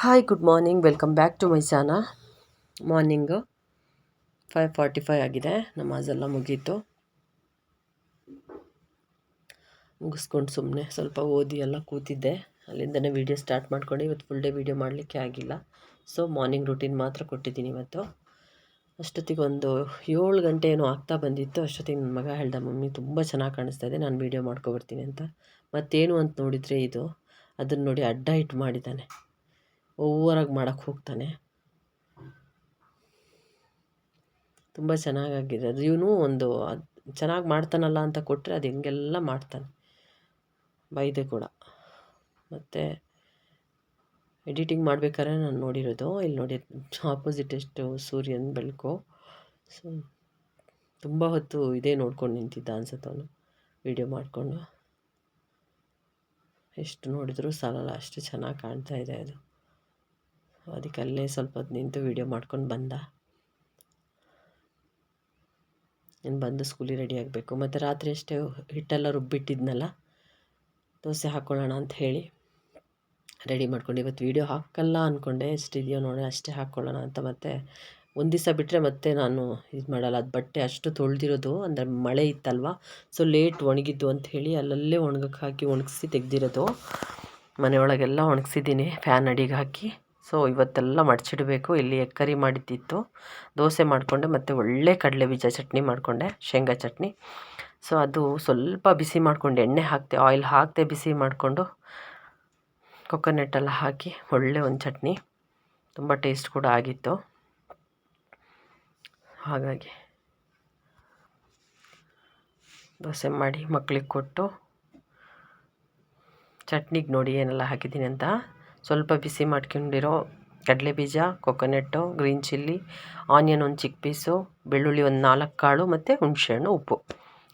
Hi good morning welcome back to my ಸಾನ morning five forty five ಆಗಿದೆ ನಮಾಜೆಲ್ಲ ಮುಗೀತು. ಮುಗಿಸ್ಕೊಂಡು ಸುಮ್ಮನೆ ಸ್ವಲ್ಪ ಓದಿ ಎಲ್ಲ ಕೂತಿದ್ದೆ. ಅಲ್ಲಿಂದನೇ ವೀಡಿಯೋ ಸ್ಟಾರ್ಟ್ ಮಾಡ್ಕೊಂಡು ಇವತ್ತು ಫುಲ್ ಡೇ ವೀಡಿಯೋ ಮಾಡಲಿಕ್ಕೆ ಆಗಿಲ್ಲ. ಸೊ ಮಾರ್ನಿಂಗ್ ರೂಟೀನ್ ಮಾತ್ರ ಕೊಟ್ಟಿದ್ದೀನಿ ಇವತ್ತು. ಅಷ್ಟೊತ್ತಿಗೆ ಒಂದು ಏಳು ಗಂಟೆ ಏನೋ ಆಗ್ತಾ ಬಂದಿತ್ತು. ಅಷ್ಟೊತ್ತಿಗೆ ನನ್ನ ಮಗ ಹೇಳ್ದ, ಮಮ್ಮಿ, ತುಂಬ ಚೆನ್ನಾಗಿ ಕಾಣಿಸ್ತಾ ಇದೆ. ನಾನು ವೀಡಿಯೋ ಮಾಡ್ಕೊಬರ್ತೀನಿ ಅಂತ. ಮತ್ತೇನು ಅಂತ ನೋಡಿದರೆ ಇದು. ಅದನ್ನು ನೋಡಿ ಅಡ್ಡ ಇಟ್ಟು ಮಾಡಿದ್ದಾನೆ. ಓವರಾಗಿ ಮಾಡೋಕ್ಕೆ ಹೋಗ್ತಾನೆ. ತುಂಬ ಚೆನ್ನಾಗಾಗಿದೆ. ಅದು ಇವನು ಒಂದು ಅದು ಚೆನ್ನಾಗಿ ಮಾಡ್ತಾನಲ್ಲ ಅಂತ ಕೊಟ್ಟರೆ ಅದು ಹೆಂಗೆಲ್ಲ ಮಾಡ್ತಾನೆ. ಬೈದೆ ಕೂಡ. ಮತ್ತು ಎಡಿಟಿಂಗ್ ಮಾಡ್ಬೇಕಾದ್ರೆ ನಾನು ನೋಡಿರೋದು. ಇಲ್ಲಿ ನೋಡಿ ಆಪೋಸಿಟ್ ಎಷ್ಟು ಸೂರ್ಯನ ಬೆಳಕು. ಸೊ ತುಂಬ ಹೊತ್ತು ಇದೇ ನೋಡ್ಕೊಂಡು ನಿಂತಿದ್ದ ಅನ್ಸುತ್ತೆ ವೀಡಿಯೋ ಮಾಡಿಕೊಂಡು. ಎಷ್ಟು ನೋಡಿದರೂ ಸಾಲಲ್ಲ, ಅಷ್ಟು ಚೆನ್ನಾಗಿ ಕಾಣ್ತಾ ಇದೆ ಅದು. ಅದಕ್ಕೆ ಅಲ್ಲೇ ಸ್ವಲ್ಪ ಹೊತ್ತು ನಿಂತು ವೀಡಿಯೋ ಮಾಡ್ಕೊಂಡು ಬಂದ. ನಾನು ಬಂದು ಸ್ಕೂಲಿಗೆ ರೆಡಿ ಆಗಬೇಕು. ಮತ್ತು ರಾತ್ರಿ ಅಷ್ಟೇ ಹಿಟ್ಟೆಲ್ಲ ರುಬ್ಬಿಟ್ಟಿದ್ನಲ್ಲ, ದೋಸೆ ಹಾಕ್ಕೊಳ್ಳೋಣ ಅಂತ ಹೇಳಿ ರೆಡಿ ಮಾಡ್ಕೊಂಡು ಇವತ್ತು ವೀಡಿಯೋ ಹಾಕಲ್ಲ ಅಂದ್ಕೊಂಡೆ ಎಷ್ಟಿದೆಯೋ ನೋಡಿ ಅಷ್ಟೇ ಹಾಕ್ಕೊಳ್ಳೋಣ ಅಂತ ಮತ್ತೆ ಒಂದು ದಿವಸ ಬಿಟ್ಟರೆ ಮತ್ತೆ ನಾನು ಇದು ಮಾಡಲ್ಲ. ಅದು ಬಟ್ಟೆ ಅಷ್ಟು ತೊಳೆದಿರೋದು, ಅಂದರೆ ಮಳೆ ಇತ್ತಲ್ವ ಸೊ ಲೇಟ್ ಒಣಗಿದ್ದು ಅಂತ ಹೇಳಿ ಅಲ್ಲಲ್ಲೇ ಒಣಗಕ್ಕೆ ಹಾಕಿ ಒಣಗಿಸಿ ತೆಗೆದಿರೋದು. ಮನೆಯೊಳಗೆಲ್ಲ ಒಣಗಿಸಿದ್ದೀನಿ ಫ್ಯಾನ್ ಅಡಿಗೆ ಹಾಕಿ. ಸೊ ಇವತ್ತೆಲ್ಲ ಮಡಚಿಡಬೇಕು. ಇಲ್ಲಿ ಎಕ್ಕರಿ ಮಾಡಿದ್ದಿತ್ತು. ದೋಸೆ ಮಾಡಿಕೊಂಡೆ ಮತ್ತು ಒಳ್ಳೆ ಕಡಲೆ ಬೀಜ ಚಟ್ನಿ ಮಾಡಿಕೊಂಡೆ, ಶೇಂಗಾ ಚಟ್ನಿ. ಸೊ ಅದು ಸ್ವಲ್ಪ ಬಿಸಿ ಮಾಡಿಕೊಂಡು ಎಣ್ಣೆ ಹಾಕ್ತೆ, ಆಯಿಲ್ ಹಾಕ್ತೆ ಬಿಸಿ ಮಾಡಿಕೊಂಡು ಕೊಕೊನೆಟ್ಟೆಲ್ಲ ಹಾಕಿ ಒಳ್ಳೆ ಒಂದು ಚಟ್ನಿ. ತುಂಬ ಟೇಸ್ಟ್ ಕೂಡ ಆಗಿತ್ತು. ಹಾಗಾಗಿ ದೋಸೆ ಮಾಡಿ ಮಕ್ಕಳಿಗೆ ಕೊಟ್ಟು ಚಟ್ನಿಗೆ ನೋಡಿ ಏನೆಲ್ಲ ಹಾಕಿದ್ದೀನಿ ಅಂತ. ಸ್ವಲ್ಪ ಬಿಸಿ ಮಾಡ್ಕೊಂಡಿರೋ ಕಡಲೆ ಬೀಜ ಕೊಕೊನೆಟ್ಟು ಗ್ರೀನ್ ಚಿಲ್ಲಿ ಆನಿಯನ್ ಒಂದು ಚಿಕ್ಕ ಪೀಸು ಬೆಳ್ಳುಳ್ಳಿ ಒಂದು ನಾಲ್ಕು ಕಾಳು ಮತ್ತು ಹುಣಸೆಹಣ್ಣು ಉಪ್ಪು.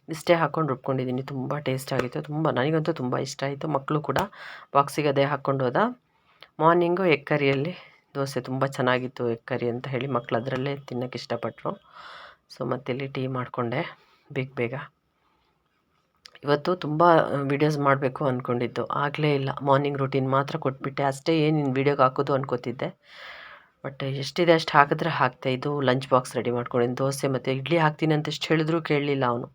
ಇಷ್ಟೇ ಹಾಕ್ಕೊಂಡು ರುಬ್ಕೊಂಡಿದ್ದೀನಿ. ತುಂಬ ಟೇಸ್ಟ್ ಆಗಿತ್ತು. ತುಂಬ, ನನಗಂತೂ ತುಂಬ ಇಷ್ಟ ಆಯಿತು. ಮಕ್ಕಳು ಕೂಡ ಬಾಕ್ಸಿಗೆ ಅದೇ ಹಾಕ್ಕೊಂಡು ಹೋದ. ಮಾರ್ನಿಂಗು ಎಗ್ ಕರಿಯಲ್ಲಿ ದೋಸೆ ತುಂಬ ಚೆನ್ನಾಗಿತ್ತು ಎಗ್ ಕರಿ ಅಂತ ಹೇಳಿ ಮಕ್ಕಳು ಅದರಲ್ಲೇ ತಿನ್ನೋಕ್ಕೆ ಇಷ್ಟಪಟ್ಟರು ಸೊ ಮತ್ತಿಲ್ಲಿ ಟೀ ಮಾಡಿಕೊಂಡೆ. ಬೇಗ ಬೇಗ. ಇವತ್ತು ತುಂಬ ವೀಡಿಯೋಸ್ ಮಾಡಬೇಕು ಅಂದ್ಕೊಂಡಿದ್ದು ಆಗಲೇ ಇಲ್ಲ. ಮಾರ್ನಿಂಗ್ ರೂಟೀನ್ ಮಾತ್ರ ಕೊಟ್ಬಿಟ್ಟೆ. ಅಷ್ಟೇ ಏನು ಇನ್ನು ವೀಡಿಯೋಗೆ ಹಾಕೋದು ಅನ್ಕೋತಿದ್ದೆ. ಬಟ್ ಎಷ್ಟಿದೆ ಅಷ್ಟು ಹಾಕಿದ್ರೆ ಹಾಕ್ತೆ. ಇದು ಲಂಚ್ ಬಾಕ್ಸ್ ರೆಡಿ ಮಾಡ್ಕೊಂಡಿದ್ದು ದೋಸೆ ಮತ್ತು ಇಡ್ಲಿ ಹಾಕ್ತೀನಿ ಅಂತ ಎಷ್ಟು ಹೇಳಿದ್ರು ಕೇಳಲಿಲ್ಲ ಅವನು.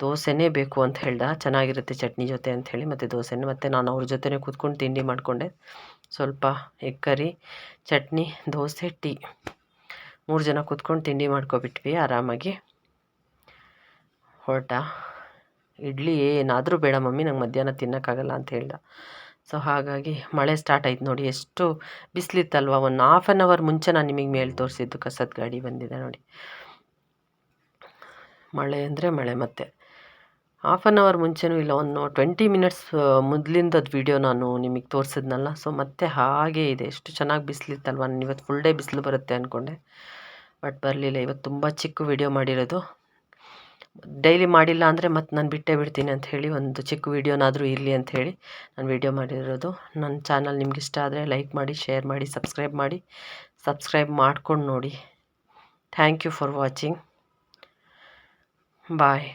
ದೋಸೆನೇ ಬೇಕು ಅಂತ ಹೇಳ್ದ. ಚೆನ್ನಾಗಿರುತ್ತೆ ಚಟ್ನಿ ಜೊತೆ ಅಂತ ಮತ್ತು ದೋಸೆನೇ. ಮತ್ತು ನಾನು ಅವ್ರ ಜೊತೆನೇ ಕೂತ್ಕೊಂಡು ತಿಂಡಿ ಮಾಡಿಕೊಂಡೆ. ಸ್ವಲ್ಪ egg curry, chutney, dosa, tea. ಮೂರು ಜನ ಕೂತ್ಕೊಂಡು ತಿಂಡಿ ಮಾಡ್ಕೊಬಿಟ್ವಿ ಆರಾಮಾಗಿ. ಹೊರಟ. ಇಡ್ಲಿ ಏನಾದರೂ ಬೇಡ ಮಮ್ಮಿ, ನಂಗೆ ಮಧ್ಯಾಹ್ನ ತಿನ್ನೋಕ್ಕಾಗಲ್ಲ ಅಂತ ಹೇಳ್ದ. ಸೊ ಹಾಗಾಗಿ ಮಳೆ ಸ್ಟಾರ್ಟ್ ಆಯ್ತು ನೋಡಿ, ಎಷ್ಟು ಬಿಸಿಲಿತ್ತಲ್ವ, ಒಂದು ಹಾಫ್ ಆನ್ ಅವರ್ ಮುಂಚೆ ನಾನು ನಿಮಗೆ ಮೇಲೆ ತೋರಿಸಿದ್ದು ಕಸದ ಗಾಡಿ ಬಂದಿದೆ ನೋಡಿ. ಮಳೆ ಅಂದರೆ ಮಳೆ ಮತ್ತೆ. ಹಾಫ್ ಆನ್ ಅವರ್ ಮುಂಚೆನೂ ಇಲ್ಲ, ಒಂದು ಟ್ವೆಂಟಿ ಮಿನಿಟ್ಸ್ ಮೊದಲಿಂದದ ವೀಡಿಯೋ ನಾನು ನಿಮಗೆ ತೋರಿಸಿದ್ನಲ್ಲ ಸೊ ಮತ್ತೆ ಹಾಗೇ ಇದೆ. ಎಷ್ಟು ಚೆನ್ನಾಗಿ ಬಿಸಿಲಿತ್ತಲ್ವ, ನಾನು ಇವತ್ತು ಫುಲ್ ಡೇ ಬಿಸಿಲು ಬರುತ್ತೆ ಅಂದ್ಕೊಂಡೆ ಬಟ್ ಬರಲಿಲ್ಲ ಇವತ್ತು ತುಂಬ ಚಿಕ್ಕ ವೀಡಿಯೋ ಮಾಡಿರೋದು. ಡೈಲಿ ಮಾಡಿಲ್ಲ ಅಂದರೆ ಮತ್ತೆ ನಾನು ಬಿಟ್ಟೇ ಬಿಡ್ತೀನಿ ಅಂತ ಹೇಳಿ ಒಂದು ಚಿಕ್ಕ ವೀಡಿಯೋನಾದರೂ ಇರಲಿ ಅಂತ ಹೇಳಿ ನಾನು ವೀಡಿಯೋ ಮಾಡಿರೋದು. ನನ್ನ ಚಾನಲ್ ನಿಮ್ಗೆ ಇಷ್ಟ ಆದರೆ ಲೈಕ್ ಮಾಡಿ ಶೇರ್ ಮಾಡಿ ಸಬ್ಸ್ಕ್ರೈಬ್ ಮಾಡಿ ಸಬ್ಸ್ಕ್ರೈಬ್ ಮಾಡ್ಕೊಂಡು ನೋಡಿ. Thank you for watching bye